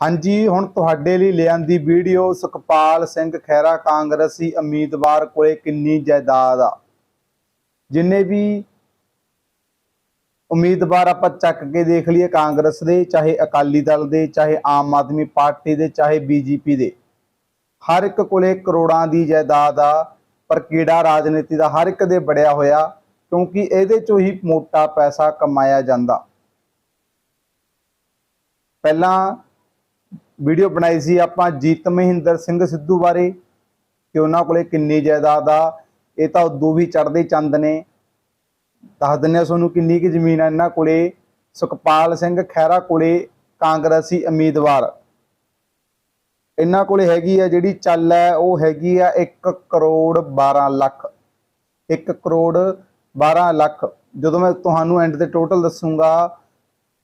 ਹਾਂਜੀ, ਹੁਣ ਤੁਹਾਡੇ ਲਈ ਲਿਆਂਦੀ ਵੀਡੀਓ ਸੁਖਪਾਲ ਸਿੰਘ ਖਹਿਰਾ ਕਾਂਗਰਸੀ ਉਮੀਦਵਾਰ ਕੋਲੇ ਕਿੰਨੀ ਜਾਇਦਾਦ ਆ? ਜਿੰਨੇ ਵੀ ਉਮੀਦਵਾਰ ਆਪਾਂ ਚੱਕ ਕੇ ਦੇਖ ਲਈਏ ਕਾਂਗਰਸ ਦੇ, ਚਾਹੇ ਅਕਾਲੀ ਦਲ ਦੇ, ਚਾਹੇ ਆਮ ਆਦਮੀ ਪਾਰਟੀ ਦੇ, ਚਾਹੇ ਬੀਜੇਪੀ ਦੇ, ਹਰ ਇੱਕ ਕੋਲੇ ਕਰੋੜਾਂ ਦੀ ਜਾਇਦਾਦ ਆ, ਪਰ ਕੀੜਾ ਰਾਜਨੀਤੀ ਦਾ ਹਰ ਇੱਕ ਦੇ ਬੜਿਆ ਹੋਇਆ, ਕਿਉਂਕਿ ਇਹਦੇ ਚੋਂ ਹੀ ਮੋਟਾ ਪੈਸਾ ਕਮਾਇਆ ਜਾਂਦਾ। ਪਹਿਲਾਂ ਵੀਡੀਓ ਬਣਾਈ ਸੀ ਆਪਾਂ ਜੀਤ ਮਹਿੰਦਰ ਸਿੰਘ ਸਿੱਧੂ ਬਾਰੇ ਕਿ ਉਹਨਾਂ ਕੋਲੇ ਕਿੰਨੀ ਜਾਇਦਾਦ ਆ, ਇਹ ਤਾਂ ਉਦੋਂ ਵੀ ਚੜਦੇ ਚੰਦ ਨੇ। ਦੱਸ ਦਿੰਨੇ ਆ ਤੁਹਾਨੂੰ ਕਿੰਨੀ ਕੀ ਜ਼ਮੀਨ ਆ ਇਹਨਾਂ ਕੋਲੇ। ਸੁਖਪਾਲ ਸਿੰਘ ਖਹਿਰਾ ਕੋਲੇ ਕਾਂਗਰਸੀ ਉਮੀਦਵਾਰ। ਇਹਨਾਂ ਕੋਲੇ ਹੈਗੀ ਆ ਜਿਹੜੀ ਚੱਲ ਹੈ, ਉਹ ਹੈਗੀ ਆ 1 ਕਰੋੜ 12 ਲੱਖ। 1 ਕਰੋੜ 12 ਲੱਖ। ਜਦੋਂ ਮੈਂ ਤੁਹਾਨੂੰ ਐਂਡ ਤੇ ਟੋਟਲ ਦੱਸੂਗਾ,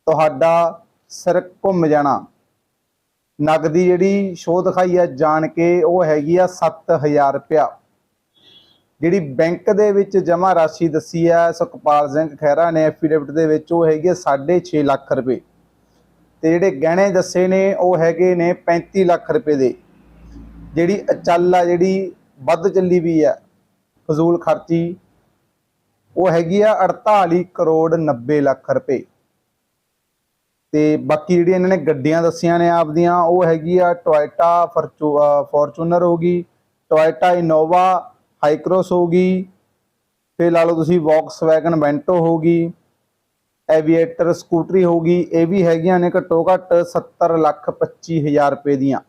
ਤੁਹਾਡਾ ਸਿਰ ਘੁੰਮ ਜਾਣਾ। ਨਗਦੀ ਜਿਹੜੀ ਸ਼ੋਅ ਦਿਖਾਈ ਆ ਜਾਣ ਕੇ ਉਹ ਹੈਗੀ ਆ 7000 ਰੁਪਇਆ। ਜਿਹੜੀ ਬੈਂਕ ਦੇ ਵਿੱਚ ਜਮ੍ਹਾਂ ਰਾਸ਼ੀ ਦੱਸੀ ਹੈ ਸੁਖਪਾਲ ਸਿੰਘ ਖਹਿਰਾ ਨੇ ਐਫੀਡੇਵਿਟ ਦੇ ਵਿੱਚ ਉਹ ਹੈਗੀ ਆ 6.5 ਲੱਖ ਰੁਪਏ। ਤੇ ਜਿਹੜੇ ਗਹਿਣੇ ਦੱਸੇ ਨੇ, ਉਹ ਹੈਗੇ ਨੇ 35 ਲੱਖ ਰੁਪਏ ਦੇ। ਜਿਹੜੀ ਅਚਲ ਆ, ਜਿਹੜੀ ਵੱਧ ਚੱਲੀ ਵੀ ਆ, ਫਜ਼ੂਲ ਖਰਚੀ, ਉਹ ਹੈਗੀ ਆ 48 ਕਰੋੜ 90 ਲੱਖ ਰੁਪਏ। ਤੇ ਬਾਕੀ ਜਿਹੜੀ ਇਹਨਾਂ ਨੇ ਗੱਡੀਆਂ ਦੱਸੀਆਂ ਨੇ ਆਪਦੀਆਂ, ਉਹ ਹੈਗੀ ਆ ਟੋਇਟਾ ਫੋਰਚੂਨਰ ਹੋਗੀ ਟੋਇਟਾ ਇਨੋਵਾ ਹਾਈਕਰੋਸ ਹੋਗੀ ਫਿਰ ਲਾ ਲਓ ਤੁਸੀਂ ਵੌਕਸਵੈਗਨ ਵੈਂਟੋ ਹੋਗੀ ਐਵੀਏਟਰ ਸਕੂਟਰੀ ਹੋਗੀ ਇਹ ਵੀ ਹੈਗੀਆਂ ਨੇ ਘੱਟੋ ਘੱਟ 70 ਲੱਖ 25 ਹਜ਼ਾਰ ਰੁਪਏ ਦੀਆਂ।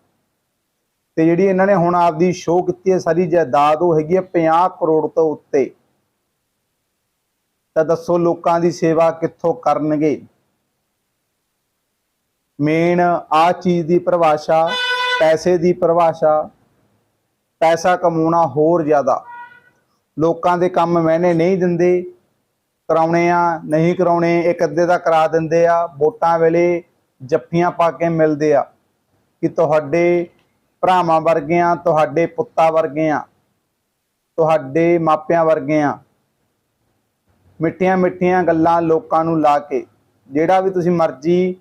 ਤੇ ਜਿਹੜੀ ਇਹਨਾਂ ਨੇ ਹੁਣ ਆਪਦੀ ਸ਼ੋਅ ਕੀਤੀ ਹੈ, ਸਾਰੀ ਜਾਇਦਾਦ ਉਹ ਹੈਗੀ ਹੈ 50 ਕਰੋੜ ਤੋਂ ਉੱਤੇ। ਤਾਂ ਦੱਸੋ ਲੋਕਾਂ ਦੀ ਸੇਵਾ ਕਿੱਥੋਂ ਕਰਨਗੇ? ਮੇਨ ਆ ਚੀਜ਼ ਦੀ ਪਰਿਭਾਸ਼ਾ, ਪੈਸੇ ਦੀ ਪਰਿਭਾਸ਼ਾ, ਪੈਸਾ ਕਮਾਉਣਾ ਹੋਰ ਜ਼ਿਆਦਾ। ਲੋਕਾਂ ਦੇ ਕੰਮ ਮੈਨੇ ਨਹੀਂ ਦਿੰਦੇ, ਕਰਾਉਣੇ ਆ, ਨਹੀਂ ਕਰਾਉਣੇ, ਇੱਕ ਅੱਧੇ ਦਾ ਕਰਾ ਦਿੰਦੇ ਆ, ਵੋਟਾਂ ਵੇਲੇ ਜੱਫੀਆਂ ਪਾ ਕੇ ਮਿਲਦੇ ਆ ਕਿ ਤੁਹਾਡੇ ਭਰਾਵਾਂ ਵਰਗੇ ਆ, ਤੁਹਾਡੇ ਪੁੱਤਾਂ ਵਰਗੇ ਆ, ਤੁਹਾਡੇ ਮਾਪਿਆਂ ਵਰਗੇ ਆ। ਮਿੱਠੀਆਂ ਮਿੱਠੀਆਂ ਗੱਲਾਂ ਲੋਕਾਂ ਨੂੰ ਲਾ ਕੇ, ਜਿਹੜਾ ਵੀ ਤੁਸੀਂ ਮਰਜ਼ੀ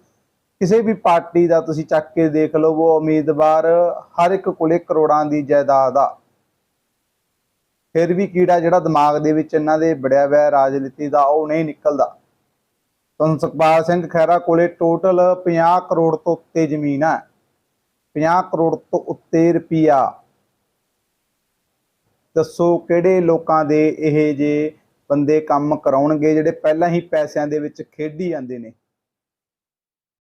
ਕਿਸੇ ਵੀ ਪਾਰਟੀ ਦਾ ਤੁਸੀਂ ਚੱਕ ਕੇ ਦੇਖ ਲਓ, ਉਹ ਉਮੀਦਵਾਰ ਹਰ ਇੱਕ ਕੋਲੇ ਕਰੋੜਾਂ ਦੀ ਜਾਇਦਾਦ ਆ। ਫਿਰ ਵੀ ਕੀੜਾ ਜਿਹੜਾ ਦਿਮਾਗ ਦੇ ਵਿੱਚ ਇਹਨਾਂ ਦੇ ਬੜਿਆ ਹੋਇਆ ਰਾਜਨੀਤੀ ਦਾ, ਉਹ ਨਹੀਂ ਨਿਕਲਦਾ। ਤੁਹਾਨੂੰ ਸੁਖਪਾਲ ਸਿੰਘ ਖਹਿਰਾ ਕੋਲੇ ਟੋਟਲ 50 ਕਰੋੜ ਤੋਂ ਉੱਤੇ ਜ਼ਮੀਨ ਆ। 50 ਕਰੋੜ ਤੋਂ ਉੱਤੇ ਰੁਪਿਆ ਦੱਸੋ ਕਿਹੜੇ ਲੋਕਾਂ ਦੇ ਇਹ ਜੇ ਬੰਦੇ ਕੰਮ ਕਰਾਉਣਗੇ, ਜਿਹੜੇ ਪਹਿਲਾਂ ਹੀ ਪੈਸਿਆਂ ਦੇ ਵਿੱਚ ਖੇਡੀ ਜਾਂਦੇ ਨੇ?